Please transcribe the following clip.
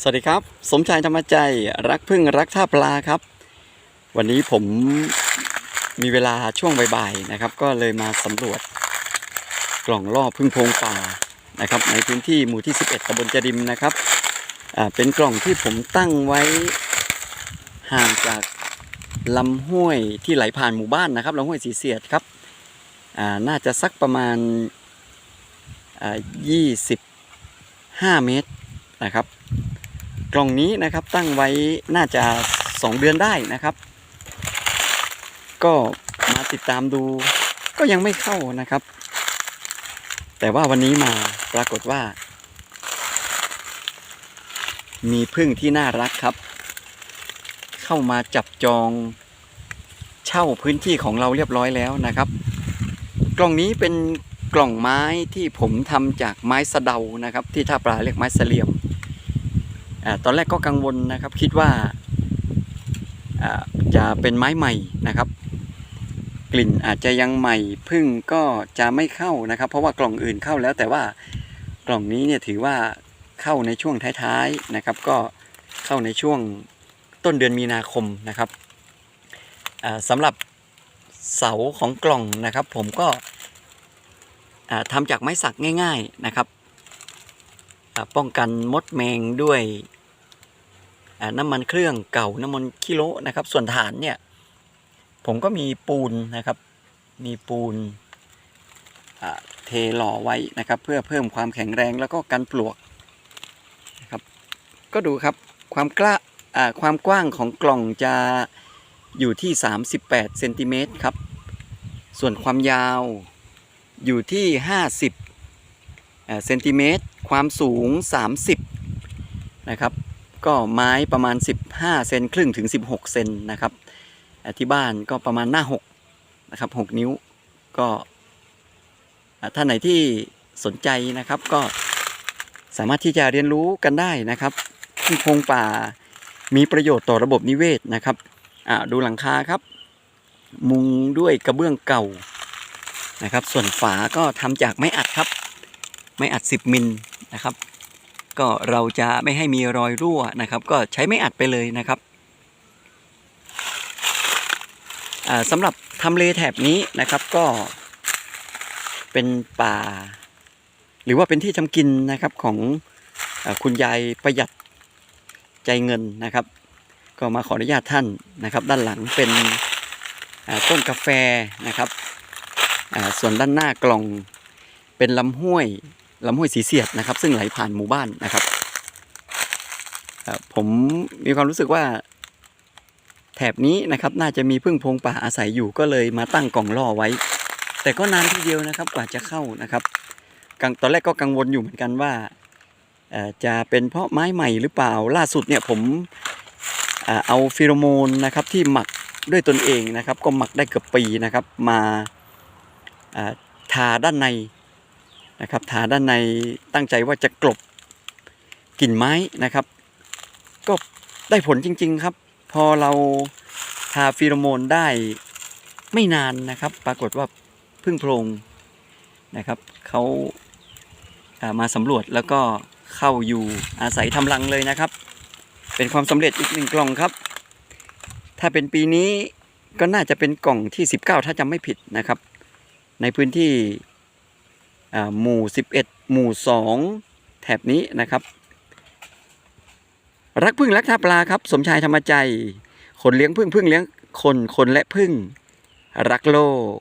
สวัสดีครับ สมชายธรรมใจรักพึ่งรักท่าปลาครับ วันนี้ผมมีเวลาช่วงบ่ายๆนะครับ ก็เลยมาสำรวจกล่องล่อพึ่งพงป่านะครับ ในพื้นที่หมู่ที่ 11ตำบลจดิมนะครับเป็นกล่องที่ผมตั้งไว้ห่างจากลำห้วยที่ไหลผ่านหมู่บ้านนะครับลำห้วยสีเสียดครับน่าจะสักประมาณอ่า25เมตรนะครับ กล่องนี้นะครับตั้งไว้น่าจะ 2 เดือนได้นะครับ ก็มาติดตามดูก็ยังไม่เข้านะครับ แต่ว่าวันนี้มาปรากฏว่า มีพึ่งที่น่ารักครับ เข้ามาจับจองเช่าพื้นที่ของเราเรียบร้อยแล้วนะครับ กล่องนี้เป็นกล่องไม้ที่ผมทำจากไม้สะเดานะครับ ที่ท่าปลาเรียกไม้เสลียม ตอนแรกก็กังวลนะครับ คิดว่าจะเป็นไม้ใหม่นะครับ กลิ่นอาจจะยังใหม่พึ่งก็จะไม่เข้านะครับ เพราะว่ากล่องอื่นเข้าแล้ว แต่ว่ากล่องนี้เนี่ยถือว่าเข้าในช่วงท้ายๆนะครับ ก็เข้าในช่วงต้นเดือนมีนาคมนะครับสำหรับเสาของกล่องนะครับ ผมก็ทำจากไม้สักง่าย ๆนะครับป้องกันมดแมงด้วย น้ำมันเครื่องเก่าน้ำมันคิโลนะครับ ส่วนฐานเนี่ย ผมก็มีปูนนะครับ มีปูนเทหล่อไว้นะครับ เพื่อเพิ่มความแข็งแรงแล้วก็กันปลวกนะครับ ก็ดูครับความกล้าอ่าความกว้างของกล่องจะอยู่ที่ 38เซนติเมตรครับ ส่วนความยาวอยู่ที่ 50เซนติเมตรความสูง 30 นะครับ ก็ไม้ประมาณ 15 เซนครึ่งถึง 16 เซนนะครับที่บ้านก็ประมาณหน้า6นะครับ6นิ้วก็อ่าท่านไหนที่สนใจนะครับก็สามารถที่จะเรียนรู้กันได้นะครับที่โคงป่ามีประโยชน์ต่อระบบนิเวศนะครับดูหลังคาครับ มุงด้วยกระเบื้องเก่านะครับ ส่วนฝาก็ทำจากไม้อัดครับ ไม่อัด 10 มิลนะครับ ก็เราจะไม่ให้มีรอยรั่วนะครับ ก็ใช้ไม่อัดไปเลยนะครับสำหรับทำเลแถบนี้นะครับก็เป็นป่า หรือว่าเป็นที่ทำกินนะครับของอคุณยายประหยัดใจเงินนะครับ ก็มาขออนุญาตท่านนะครับ ด้านหลังเป็นต้นกาแฟนะครับส่วนด้านหน้ากล่องเป็นลำห้วย ลำห้วยสีเสียดนะครับ ซึ่งไหลผ่านหมู่บ้านนะครับผมมีความรู้สึกว่า แถบนี้นะครับ น่าจะมีพึ่งพงป่าอาศัยอยู่ก็เลยมาตั้งกล่องล่อไว้ แต่ก็นานทีเดียวนะครับกว่าจะเข้านะครับตอนแรกก็กังวลอยู่เหมือนกันว่าจะเป็นเพราะไม้ใหม่หรือเปล่าล่าสุดเนี่ยผมเอาฟีโรโมนนะครับที่หมักด้วยตนเองนะครับ ก็หมักได้เกือบปีนะครับ มาทาด้านใน นะครับทาด้านในตั้งใจว่าจะกลบกลิ่นไม้นะครับ ก็ได้ผลจริง ๆครับ พอเราทาฟีโรโมนได้ไม่นานนะครับ ปรากฏว่าพึ่งโพรงนะครับเขาามาสำรวจแล้วก็เข้าอยู่อาศัยทำรังเลยนะครับ เป็นความสำเร็จอีกหนึ่งกล่องครับ ถ้าเป็นปีนี้ก็น่าจะเป็นกล่องที่ 19 ถ้าจำไม่ผิดนะครับ ในพื้นที่ หมู่ 11 หมู่ 2 แถบนี้นะครับ รักพึ่งรักท่าปลาครับ สมชายธรรมใจ คนเลี้ยงพึ่งพึ่งเลี้ยงคนคนและพึ่ง รักโลก